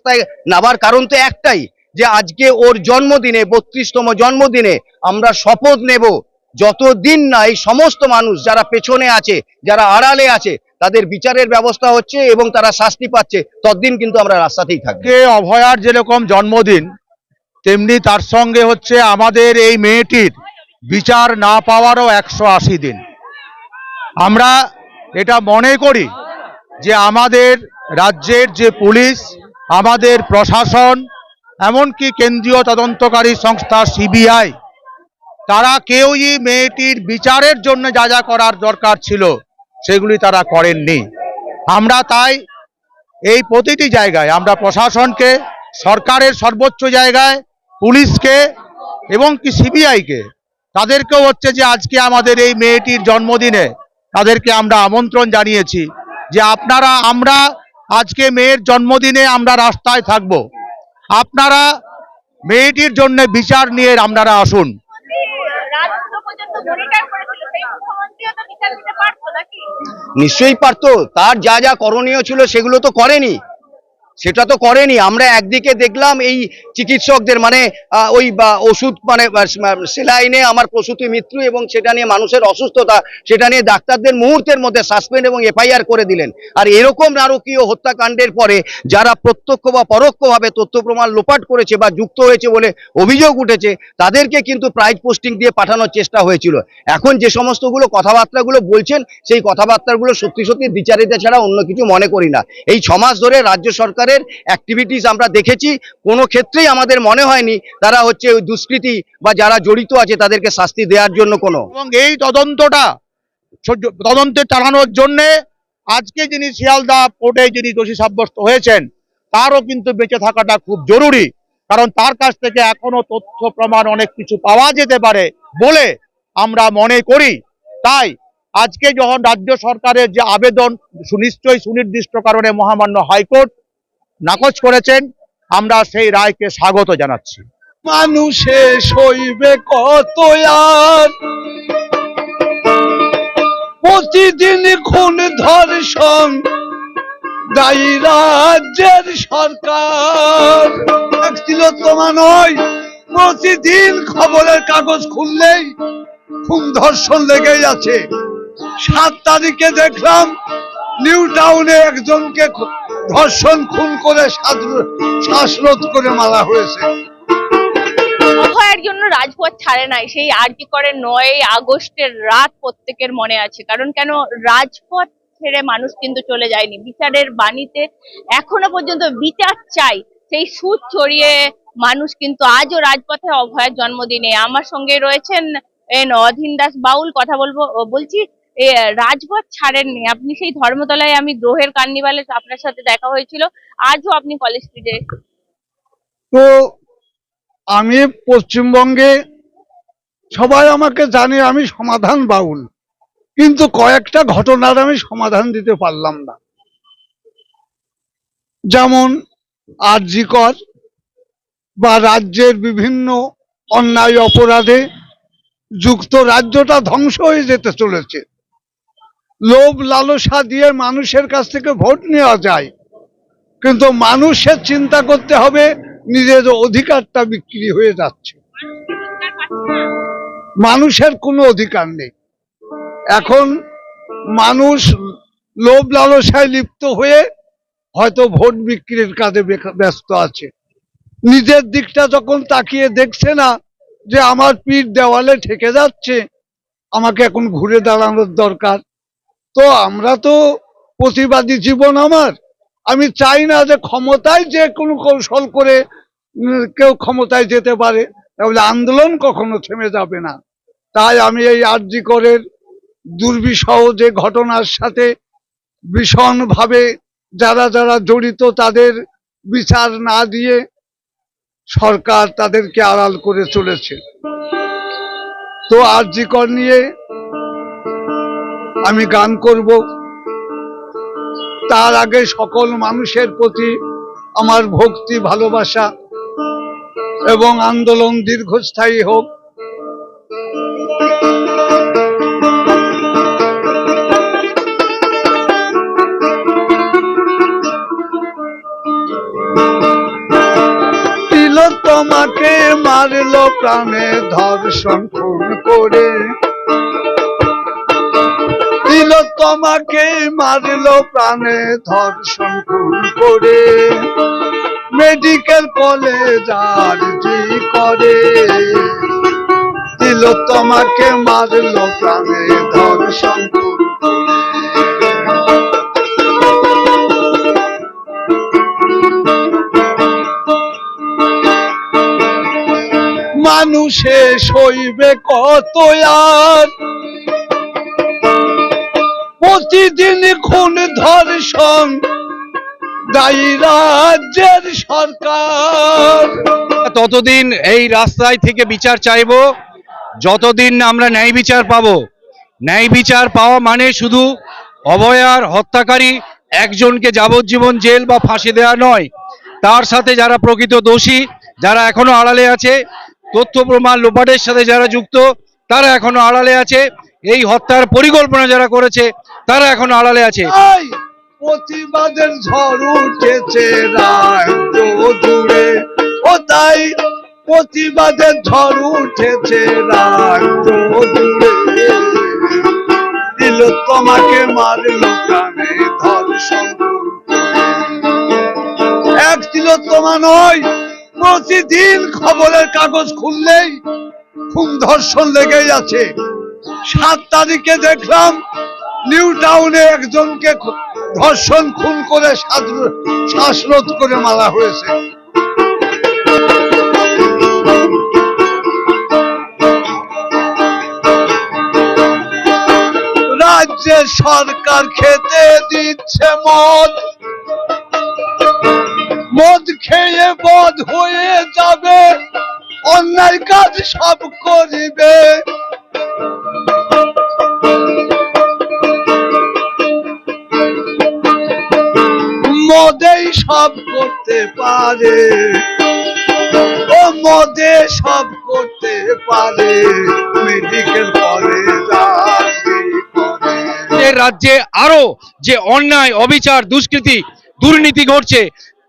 রাস্তায় নাবার কারণ তো একটাই, যে আজকে ওর জন্মদিনে, বত্রিশতম জন্মদিনে আমরা শপথ নেব। যতদিন না এই সমস্ত মানুষ যারা পেছনে আছে, যারা আড়ালে আছে, তাদের বিচারের ব্যবস্থা হচ্ছে এবং তারা শাস্তি পাচ্ছে, ততদিন কিন্তু আমরা রাস্তাতেই আজকে অভয়ার যেরকম জন্মদিন, তেমনি তার সঙ্গে হচ্ছে আমাদের এই মেয়েটির বিচার না পাওয়ারও একশো আশি দিন। আমরা এটা মনে করি যে আমাদের রাজ্যের যে পুলিশ আমাদের প্রশাসন, এমনকি কেন্দ্রীয় তদন্তকারী সংস্থা সিবিআই, তারা কেউই মেয়েটির বিচারের জন্য যা যা করার দরকার ছিল, সেগুলি তারা করেননি। আমরা তাই এই প্রতিটি জায়গায়, আমরা প্রশাসনকে, সরকারের সর্বোচ্চ জায়গায়, পুলিশকে এবং কি সিবিআইকে, তাদেরকেও হচ্ছে যে আজকে আমাদের এই মেয়েটির জন্মদিনে তাদেরকে আমরা আমন্ত্রণ জানিয়েছি যে আপনারা, আমরা আজকে মেয়ের জন্মদিনে আমরা রাস্তায় থাকব। আপনারা মেয়েটির জন্য বিচার নিয়ে আপনারা আসুন। নিশ্চয়ই পারতো, তার যা যা করণীয় ছিল সেগুলো তো করেনি। সেটা তো করেনি। আমরা একদিকে দেখলাম এই চিকিৎসকদের মানে ওই বা, ওষুধ মানে সেলাইনে আমার প্রসূতি মৃত্যু এবং সেটা নিয়ে মানুষের অসুস্থতা সেটা নিয়ে ডাক্তারদের মুহূর্তের মধ্যে সাসপেন্ড এবং এফআইআর করে দিলেন। আর এরকম নারকীয় হত্যাকাণ্ডের পরে যারা প্রত্যক্ষ বা পরোক্ষভাবে তথ্য প্রমাণ লোপাট করেছে বা যুক্ত হয়েছে বলে অভিযোগ উঠেছে তাদেরকে কিন্তু প্রাইজ পোস্টিং দিয়ে পাঠানোর চেষ্টা হয়েছিল। এখন যে সমস্তগুলো কথাবার্তাগুলো বলছেন সেই কথাবার্তাগুলো সত্যি সত্যি বিচারিতা ছাড়া অন্য কিছু মনে করি না। এই ছমাস ধরে রাজ্য সরকারের অ্যাক্টিভিটিস আমরা দেখেছি। কোনো ক্ষেত্রেই আমাদের মনে হয়নি তারা হচ্ছে ওই দুষ্কৃতী বা যারা জড়িত আছে তাদেরকে শাস্তি দেওয়ার জন্য কোনো। এবং এই তদন্তটা তদন্তে চালানোর জন্যে আজকে যিনি শিয়ালদা কোর্টে যিনি দোষী সাব্যস্ত হয়েছেন, তারও কিন্তু বেঁচে থাকাটা খুব জরুরি। কারণ তার কাছ থেকে এখনও তথ্য, প্রমাণ অনেক কিছু পাওয়া যেতে পারে বলে আমরা মনে করি। তাই আজকে যখন রাজ্য সরকারের যে আবেদন, সুনিশ্চয়ই সুনির্দিষ্ট কারণে মহামান্য হাইকোর্ট নাকচ করেছেন, আমরা সেই রায়কে স্বাগত জানাচ্ছি। মানুষে সইবে কত আর? প্রতিদিন খুন ধর্ষণ, দায়ী রাজ্যের সরকার। তিলোত্তমা নয়, প্রতিদিন খবরের কাগজ খুললেই খুন ধর্ষণ লেগেই আছে। সাত তারিখে দেখলাম নিউ টাউনে একজনকে ধর্ষণ, খুন করে শ্বাসরোধ করে মারা হয়েছে। অভয়ের জন্য রাজপথ ছাড়ে নাই। সেই আরজি করে নয় আগস্টের রাত প্রত্যেকের মনে আছে। কারণ কেন? রাজপথ ছেড়ে মানুষ কিন্তু চলে যায়নি। বিচারের বাণীতে এখনও পর্যন্ত বিচার চাই। সেই সুদ চড়িয়ে মানুষ কিন্তু আজও রাজপথে অভয়ের জন্মদিনে। আমার সঙ্গে রয়েছেন এন অধীন দাস বাউল, কথা বলব বলছি রাজপথ ছাড়েননি। আপনি সেই ধর্মতলায় আমি গ্রহের কার্নিভালে আপনার সাথে দেখা হয়েছিল। আজও আপনি কলেজ স্ট্রিটে তো আমি পশ্চিমবঙ্গে সবাই আমাকে জানে আমি সমাধান বাউল। কিন্তু কয়েকটা ঘটনার আমি সমাধান দিতে পারলাম না। যেমন আরজিকর বা রাজ্যের বিভিন্ন অন্যায় অপরাধে যুক্ত রাজ্যটা ধ্বংস হয়ে যেতে চলেছে। লোভ লালসা দিয়ে মানুষের কাছ থেকে ভোট নেওয়া যায়। কিন্তু মানুষের চিন্তা করতে হবে, নিজের অধিকারটা বিক্রি হয়ে যাচ্ছে। মানুষের কোনো অধিকার নেই। এখন মানুষ লোভ লালসায় লিপ্ত হয়ে হয়তো ভোট বিক্রির কাজে ব্যস্ত আছে। নিজের দিকটা যখন তাকিয়ে দেখছে না যে আমার পিঠ দেওয়ালে ঠেকে যাচ্ছে, আমাকে এখন ঘুরে দাঁড়ানোর দরকার। তো আমরা তো প্রতিবাদী জীবন আমার। আমি চাই না যে ক্ষমতায় যে কোনো কৌশল করে কেউ ক্ষমতায় যেতে পারে, তাহলে আন্দোলন কখনো থেমে যাবে না। তাই আমি এই আরজি করের দুর্বিষহ যে ঘটনার সাথে ভীষণভাবে যারা যারা জড়িত তাদের বিচার না দিয়ে সরকার তাদেরকে আড়াল করে চলেছে। তো আরজি কর নিয়ে আমি গান করব। তার আগে সকল মানুষের প্রতি আমার ভক্তি, ভালোবাসা এবং আন্দোলন দীর্ঘস্থায়ী হোক। তোমাকে মারলো প্রাণে, ধর্ষণ করে। তোমাকে মারলো প্রাণে ধর্ষণ করে। মেডিকেল কলেজ আর জি করে? দিল তোমাকে মারলো প্রাণে ধর্ষণ মানুষে সইবে কত আর? প্রতিদিন খুন ধর্ষণ। দায়ী রাজ্যের সরকার। ততদিন এই রাস্তায় থেকে বিচার চাইব। যতদিন আমরা ন্যায় বিচার পাবো। ন্যায় বিচার পাওয়া মানে শুধু অভয়ার হত্যাকারী একজনকে যাবজ্জীবন জেল বা ফাঁসি দেওয়া নয়। তার সাথে যারা প্রকৃত দোষী, যারা এখনও আড়ালে আছে, তথ্য প্রমাণ লোপাটের সাথে যারা যুক্ত, তারা এখনও আড়ালে আছে। এই হত্যার পরিকল্পনা যারা করেছে তারা এখনও আড়ালে আছে। প্রতিবাদের ঝড় উঠেছে ও তাই প্রতিবাদের ঝড় উঠেছে দিল তোমাকে মারল প্রাণে ধর্ষণ এক দিল তোমা নয়, প্রতিদিন খবরের কাগজ খুললেই খুন ধর্ষণ লেগেই আছে। সাত তারিখে দেখলাম নিউ টাউনে একজনকে ধর্ষণ, খুন করে শ্বাসরোধ করে মারা হয়েছে। রাজ্যের সরকার খেতে দিচ্ছে মদ। মদ খেয়ে বধ হয়ে পারে। ও মদে সব করতে পারে। মেডিকেল কলেজ রাজ্যে আরও যে অন্যায় অবিচার দুষ্কৃতি দুর্নীতি ঘটছে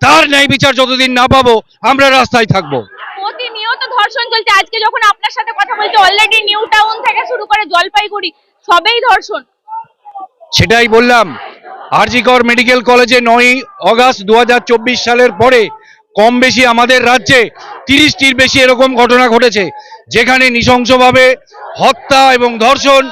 তার ন্যায় বিচার যতদিন না পাবো আমরা রাস্তায় থাকব। প্রতিনিয়ত ধর্ষণ চলছে। আজকে যখন আপনার সাথে কথা বলছি অলরেডি নিউ টাউন থেকে শুরু করে জলপাইগুড়ি সবেই ধর্ষণ। সেটাই বললাম। আরজিকর মেডিকেল কলেজে নয় অগাস্ট দু সালের পরে কম বেশি আমাদের রাজ্যে তিরিশটির বেশি এরকম ঘটনা ঘটেছে যেখানে নৃশংসভাবে হত্যা এবং ধর্ষণ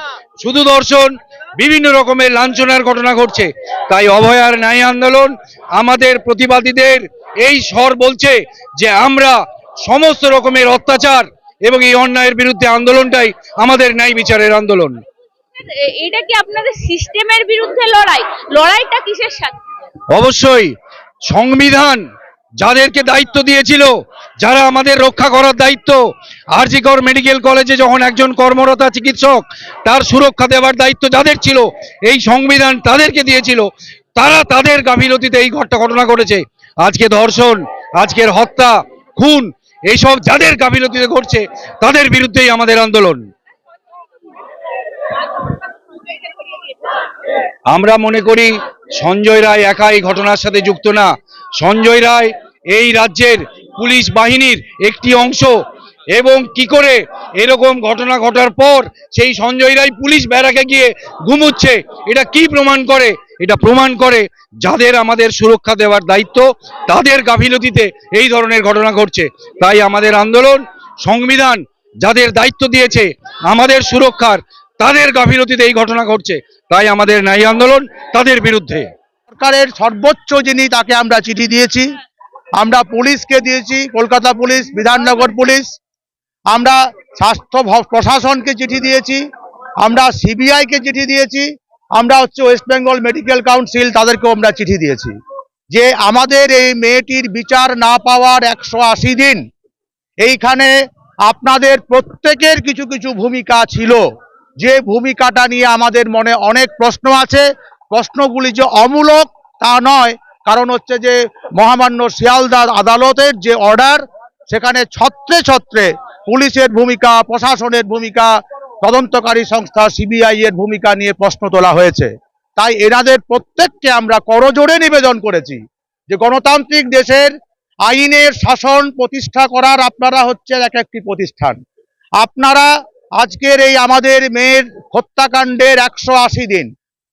শুধু ধর্ষণ বিভিন্ন রকমের লাঞ্ছনার ঘটনা ঘটছে। তাই অভয়ার ন্যায় আন্দোলন আমাদের প্রতিবাদীদের এই স্বর বলছে যে আমরা সমস্ত রকমের অত্যাচার এবং এই অন্যায়ের বিরুদ্ধে আন্দোলনটাই আমাদের ন্যায় বিচারের আন্দোলন। এটা কি আপনাদের সিস্টেমের বিরুদ্ধে লড়াই? লড়াইটা কিসের সাথে? অবশ্যই সংবিধান যাদেরকে দায়িত্ব দিয়েছিল, যারা আমাদের রক্ষা করার দায়িত্ব, আরজিকর মেডিকেল কলেজে যখন একজন কর্মরতা চিকিৎসক, তার সুরক্ষা দেওয়ার দায়িত্ব যাদের ছিল, এই সংবিধান তাদেরকে দিয়েছিল, তারা তাদের গাফিলতিতে এই ঘটনা ঘটনা ঘটেছে। আজকে ধর্ষণ, আজকের হত্যা, খুন, এইসব যাদের গাফিলতিতে ঘটছে, তাদের বিরুদ্ধেই আমাদের আন্দোলন। আমরা মনে করি, সঞ্জয় রায় একা এই ঘটনার সাথে যুক্ত না। সঞ্জয় রায় এই রাজ্যের পুলিশ বাহিনীর একটি অংশ। এবং কি করে এরকম ঘটনা ঘটার পর সেই সঞ্জয় রায় পুলিশ ব্যারাকে গিয়ে ঘুমুচ্ছে, এটা কি প্রমাণ করে? এটা প্রমাণ করে যাদের আমাদের সুরক্ষা দেওয়ার দায়িত্ব, তাদের গাফিলতিতে এই ধরনের ঘটনা ঘটছে। তাই আমাদের আন্দোলন, সংবিধান যাদের দায়িত্ব দিয়েছে, আমাদের সুরক্ষার তাদের গাফিলতিতে এই ঘটনা ঘটছে। তাই আমাদের ন্যায় আন্দোলন তাদের বিরুদ্ধে। সরকারের সর্বোচ্চ যিনি, তাকে আমরা চিঠি দিয়েছি। আমরা পুলিশকে দিয়েছি, কলকাতা পুলিশ, বিধাননগর পুলিশ। আমরা স্বাস্থ্য প্রশাসনকে চিঠি দিয়েছি। আমরা সিবিআইকে চিঠি দিয়েছি। আমরা হচ্ছে ওয়েস্ট বেঙ্গল মেডিকেল কাউন্সিল, তাদেরকেও আমরা চিঠি দিয়েছি। যে আমাদের এই মেয়েটির বিচার না পাওয়ার একশো আশি দিন, এইখানে আপনাদের প্রত্যেকের কিছু কিছু ভূমিকা ছিল। যে ভূমিকাটা নিয়ে আমাদের মনে অনেক প্রশ্ন আছে। প্রশ্নগুলি যে অমূলক তা নয়, কারণ হচ্ছে যে মহামান্য শিয়ালদা আদালতের যে অর্ডার, সেখানে ছত্রে ছত্রে পুলিশের ভূমিকা, প্রশাসনের ভূমিকা, তদন্তকারী সংস্থা সিবিআই এর ভূমিকা নিয়ে প্রশ্ন তোলা হয়েছে। তাই এনাদের প্রত্যেককে আমরা করজোড়ে নিবেদন করেছি যে গণতান্ত্রিক দেশের আইনের শাসন প্রতিষ্ঠা করার আপনারা হচ্ছে এক একটি প্রতিষ্ঠান। আপনারা আজকের এই আমাদের মেয়ের হত্যাকাণ্ডের একশো আশি দিন,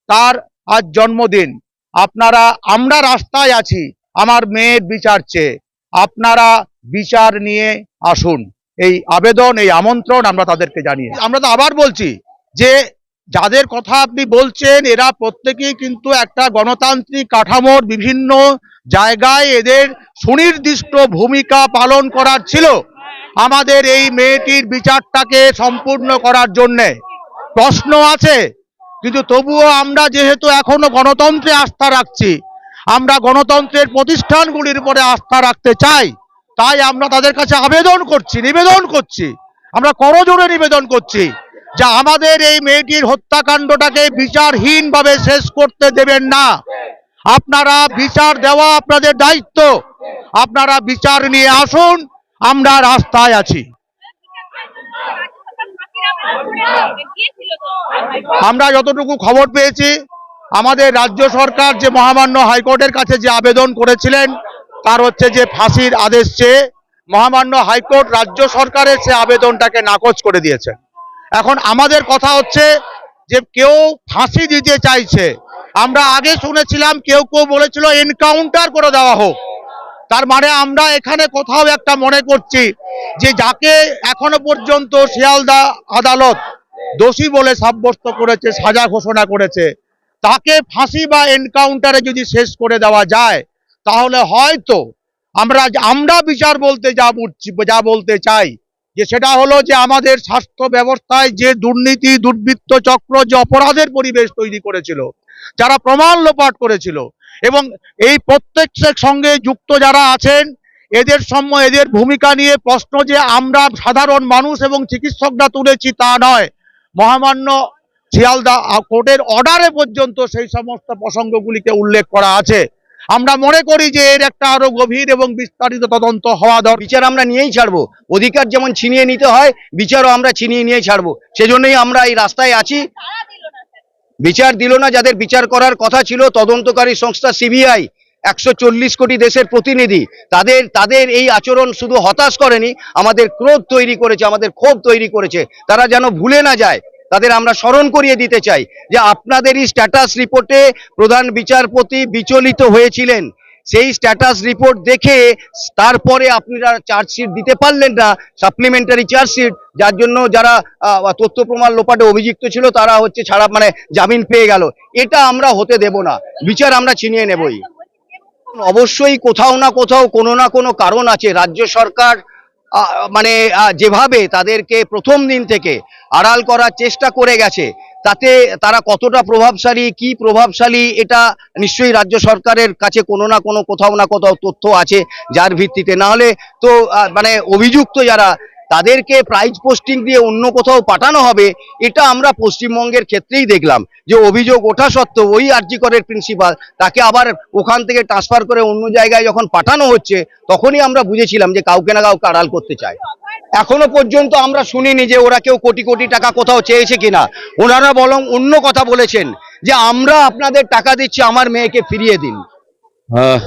তার আজ জন্মদিন। আপনারা, আমরা রাস্তায় আছি, আমার মেয়ের বিচার চেয়ে। আপনারা বিচার নিয়ে আসুন। এই আবেদন, এই আমন্ত্রণ আমরা তাদেরকে জানিয়ে আমরা তো আবার বলছি যে, যাদের কথা আপনি বলছেন, এরা প্রত্যেকেই কিন্তু একটা গণতান্ত্রিক কাঠামোর বিভিন্ন জায়গায় এদের সুনির্দিষ্ট ভূমিকা পালন করার ছিল। আমাদের এই মেয়েটির বিচারটাকে সম্পূর্ণ করার জন্যে প্রশ্ন আছে। কিন্তু তবুও আমরা যেহেতু এখনও গণতন্ত্রে আস্থা রাখছি, আমরা গণতন্ত্রের প্রতিষ্ঠানগুলির উপরে আস্থা রাখতে চাই, তাই আমরা তাদের কাছে আবেদন করছি, নিবেদন করছি। আমরা করজোড়ে নিবেদন করছি যে আমাদের এই মেয়েটির হত্যাকাণ্ডটাকে বিচারহীনভাবে শেষ করতে দেবেন না। আপনারা বিচার দেওয়া আপনাদের দায়িত্ব। আপনারা বিচার নিয়ে আসুন, আমরা রাস্তায় আছি। আমরা যতটুকু খবর পেয়েছি, আমাদের রাজ্য সরকার যে মহামান্য হাইকোর্টের কাছে যে আবেদন করেছিলেন, তার হচ্ছে যে ফাঁসির আদেশ চেয়ে মহামান্য হাইকোর্ট রাজ্য সরকারের সে আবেদনটাকে নাকচ করে দিয়েছে। এখন আমাদের কথা হচ্ছে যে কেউ ফাঁসি দিতে চাইছে। আমরা আগে শুনেছিলাম, কেউ কেউ বলেছিল এনকাউন্টার করে দেওয়া হোক। তার মানে আমরা এখানে কোথাও একটা মনে করছি যে যাকে এখনও পর্যন্ত শিয়ালদা আদালত দোষী বলে সাব্যস্ত করেছে, সাজা ঘোষণা করেছে, তাকে ফাঁসি বা এনকাউন্টারে যদি শেষ করে দেওয়া যায়, তাহলে হয়তো আমরা আমরা বিচার বলতে যা বুঝছি, যা বলতে চাই, যে সেটা হলো যে আমাদের স্বাস্থ্য ব্যবস্থায় যে দুর্নীতি, দুর্বৃত্ত চক্র, যে অপরাধের পরিবেশ তৈরি করেছিল, যারা প্রমাণ লোপাট করেছিল এবং এই প্রত্যেকের সঙ্গে যুক্ত যারা আছেন, এদের সম্য এদের ভূমিকা নিয়ে প্রশ্ন যে আমরা সাধারণ মানুষ এবং চিকিৎসকরা তুলেছি তা নয়। মহামান্য শিয়ালদা কোর্টের অর্ডারে পর্যন্ত সেই সমস্ত প্রসঙ্গগুলিকে উল্লেখ করা আছে। আমরা মনে করি যে এর একটা আরও গভীর এবং বিস্তারিত তদন্ত হওয়া দরকার। বিচার আমরা নিয়েই ছাড়বো। অধিকার যেমন ছিনিয়ে নিতে হয়, বিচারও আমরা ছিনিয়ে নিয়ে ছাড়বো। সেজন্যই আমরা এই রাস্তায় আছি। বিচার দিল না, যাদের বিচার করার কথা ছিল, তদন্তকারী সংস্থা সিবিআই, একশো চল্লিশ কোটি দেশের প্রতিনিধি। তাদের তাদের এই আচরণ শুধু হতাশ করেনি, আমাদের ক্রোধ তৈরি করেছে, আমাদের ক্ষোভ তৈরি করেছে। তারা যেন ভুলে না যায়, তাদের আমরা স্মরণ করিয়ে দিতে চাই যে আপনাদেরই স্ট্যাটাস রিপোর্টে প্রধান বিচারপতি বিচলিত হয়েছিলেন। সেই স্ট্যাটাস রিপোর্ট দেখে তারপরে আপনারা চার্জশিট দিতে পারলেন না সাপ্লিমেন্টারি চার্জশিট যার জন্য যারা তথ্য প্রমাণ লোপাটে অভিযুক্ত ছিল, তারা হচ্ছে ছাড়া মানে জামিন পেয়ে গেল। এটা আমরা হতে দেব না। বিচার আমরা ছিনিয়ে নেবই। অবশ্যই কোথাও না কোথাও কোনো না কোনো কারণ আছে। রাজ্য সরকার মানে যেভাবে তাদেরকে প্রথম দিন থেকে আড়াল করার চেষ্টা করে গেছে তাতে তারা কতটা প্রভাবশালী, কি প্রভাবশালী, এটা নিশ্চয়ই রাজ্য সরকারের কাছে কোনো না কোনো কোথাও না কোথাও তথ্য আছে যার ভিত্তিতে। না হলে তো মানে অভিযুক্ত যারা, তাদেরকে প্রাইজ পোস্টিং দিয়ে অন্য কোথাও পাঠানো হবে, এটা আমরা পশ্চিমবঙ্গের ক্ষেত্রেই দেখলাম। যে অভিযোগ ওঠা সত্ত্বেও ওই আরজিকরের প্রিন্সিপাল তাকে আবার ওখান থেকে ট্রান্সফার করে অন্য জায়গায় যখন পাঠানো হচ্ছে, তখনই আমরা বুঝেছিলাম যে কাউকে না কাউকে আড়াল করতে চায়। এখনও পর্যন্ত আমরা শুনিনি যে ওরা কেউ কোটি কোটি টাকা কোথাও চেয়েছে কিনা। ওনারা বরং অন্য কথা বলেছেন যে আমরা আপনাদের টাকা দিচ্ছি, আমার মেয়েকে ফিরিয়ে দিন। হ্যাঁ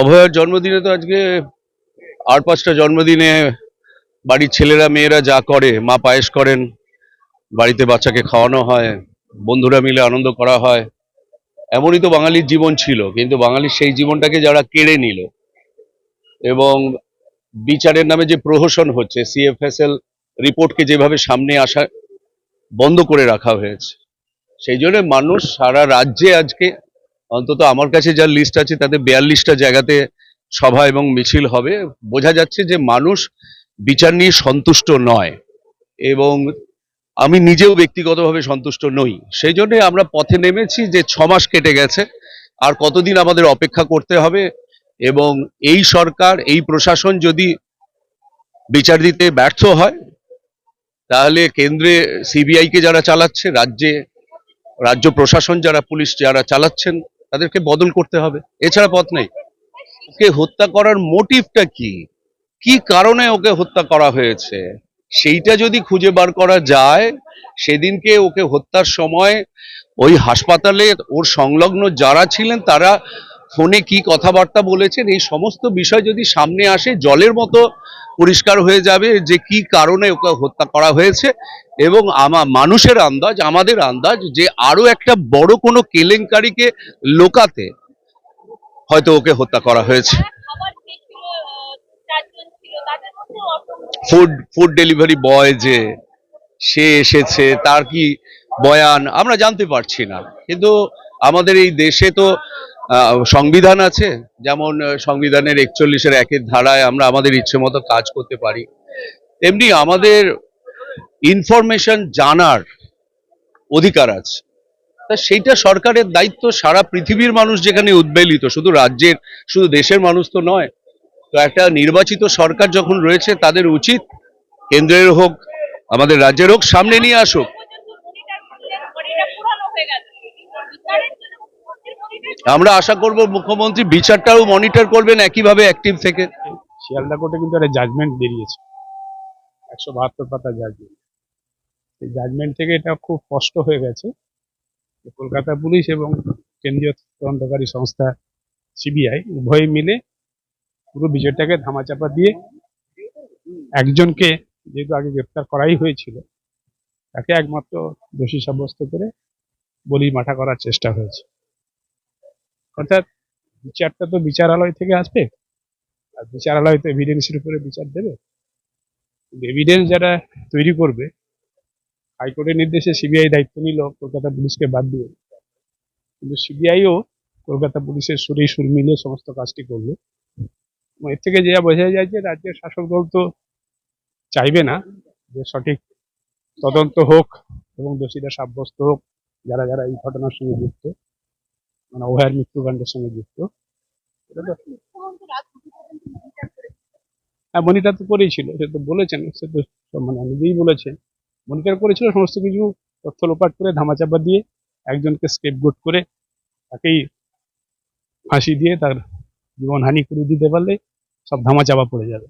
অভয়ের জন্মদিনে তো আজকে আর পাঁচটা জন্মদিনে বাড়ির ছেলেরা, মেয়েরা যা করে, মা পায়েস করেন, বাড়িতে বাচ্চাকে খাওয়ানো হয়, বন্ধুরা মিলে আনন্দ করা হয়। এমনই তো বাঙালির জীবন ছিল, কিন্তু বাঙালির সেই জীবনটাকে যারা কেড়ে নিল এবং বিচারের নামে যে প্রহসন হচ্ছে সিএফএসএল রিপোর্টকে যেভাবে সামনে আসা বন্ধ করে রাখা হয়েছে, সেই জন্য মানুষ সারা রাজ্যে আজকে অন্তত আমার কাছে যা লিস্ট আছে, তাতে বিয়াল্লিশটা জায়গাতে সভা এবং মিছিল হবে। বোঝা যাচ্ছে যে মানুষ বিচার নিয়ে সন্তুষ্ট নয় এবং আমি নিজেও ব্যক্তিগতভাবে সন্তুষ্ট নই। সেই জন্য আমরা পথে নেমেছি যে ছ মাস কেটে গেছে, আর কতদিন আমাদের অপেক্ষা করতে হবে এবং এই সরকার, এই প্রশাসন যদি বিচার দিতে ব্যর্থ হয়, তাহলে কেন্দ্রে সিবিআই কে যারা চালাচ্ছে, রাজ্যে, রাজ্য প্রশাসন যারা, পুলিশ যারা চালাচ্ছেন, তাদেরকে বদল করতে হবে। এছাড়া পথ নেই। ওকে হত্যা করার মোটিভটা কি? কি কারণে ওকে হত্যা করা হয়েছে? সেইটা যদি খুঁজে বার করা যায়, সেদিনকে ওকে হত্যার সময় ওই হাসপাতালে ওর সংলগ্ন যারা ছিলেন, তারা ফোনে কি কথাবার্তা বলেছেন এই সমস্ত বিষয় যদি সামনে আসে জলের মতো পরিষ্কার হয়ে যাবে যে কি কারণে ওকে হত্যা করা হয়েছে এবং আমা মানুষের আন্দাজ আমাদের আন্দাজ যে আরও একটা বড় কোনো কেলেঙ্কারিকে লোকাতে হয়তো ওকে হত্যা করা হয়েছে। অসংখ্য ফুড ফুড ডেলিভারি বয় যে সে এসেছে তার কি বয়ান আমরা জানতে পারছি না। কিন্তু আমাদের এই দেশে তো সংবিধান আছে, যেমন সংবিধানের একচল্লিশের একের ধারায় আমরা আমাদের ইচ্ছে মতো কাজ করতে পারি। তেমনি আমাদের ইনফরমেশন জানার অধিকার আছে। তা সেইটা সরকারের দায়িত্ব, সারা পৃথিবীর মানুষ যেখানে উদ্বেলিত, শুধু রাজ্যের, শুধু দেশের মানুষ তো নয়। তো একটা নির্বাচিত সরকার যখন রয়েছে, তাদের উচিত, কেন্দ্রের হোক, আমাদের রাজ্যের হোক, সামনে নিয়ে আসুক পর্যন্ত মনিটর করলেন মনিটর পুরানো হয়ে গেছে বিচারের জন্য মুখ্যমন্ত্রীর monitor আমরা আশা করব মুখ্যমন্ত্রী বিচারটাও মনিটর করবেন একইভাবে অ্যাক্টিভ থেকে। শিয়ালদা কোর্টে কিন্তু একটা জাজমেন্ট বেরিয়েছে। একশো বাহাত্তর পাতা জাজমেন্ট এই জাজমেন্ট থেকে এটা খুব স্পষ্ট হয়ে গেছে কলকাতা পুলিশ এবং কেন্দ্রীয় তদন্তকারী সংস্থা সিবিআই উভয় মিলে পুরো বিষয়টাকে ধামাচাপা দিয়ে একজনকে যেহেতু আগে গ্রেপ্তার করাই হয়েছিল, তাকে একমাত্র দোষী সাব্যস্ত করে বলি মাঠা করার চেষ্টা হয়েছে। অর্থাৎ বিচারটা তো বিচারালয় থেকে আসবে। আর বিচারালয় তো এভিডেন্সের উপরে বিচার দেবে। এভিডেন্স যারা তৈরি করবে, হাইকোর্টের নির্দেশে সিবিআই দায়িত্ব নিল, কলকাতা পুলিশকে বাদ দিয়ে। কিন্তু সিবিআইও কলকাতা পুলিশের সুরে সুর মিলিয়ে সমস্ত কাজটি করবে এর থেকে যা বোঝা যায় যে রাজ্যের শাসক দল তো চাইবে না যে সঠিক তদন্ত হোক এবং দোষীরা সাব্যস্ত হোক, যারা যারা এই ঘটনার সঙ্গে যুক্ত। মানে ওহার মৃত্যুকাণ্ডের সঙ্গে যুক্ত। হ্যাঁ মনিটর তো করেছিল, সে তো বলেছেন, সে তো মানে নিজেই বলেছেন। মনিটর করেছিল সমস্ত কিছু, তথ্য লোপাট করে, ধামাচাপা দিয়ে, একজনকে স্কেপগোট করে, তাকেই ফাঁসি দিয়ে তার জীবনহানি করে দিতে পারলে সব ধামাচাপা পড়ে যাবে।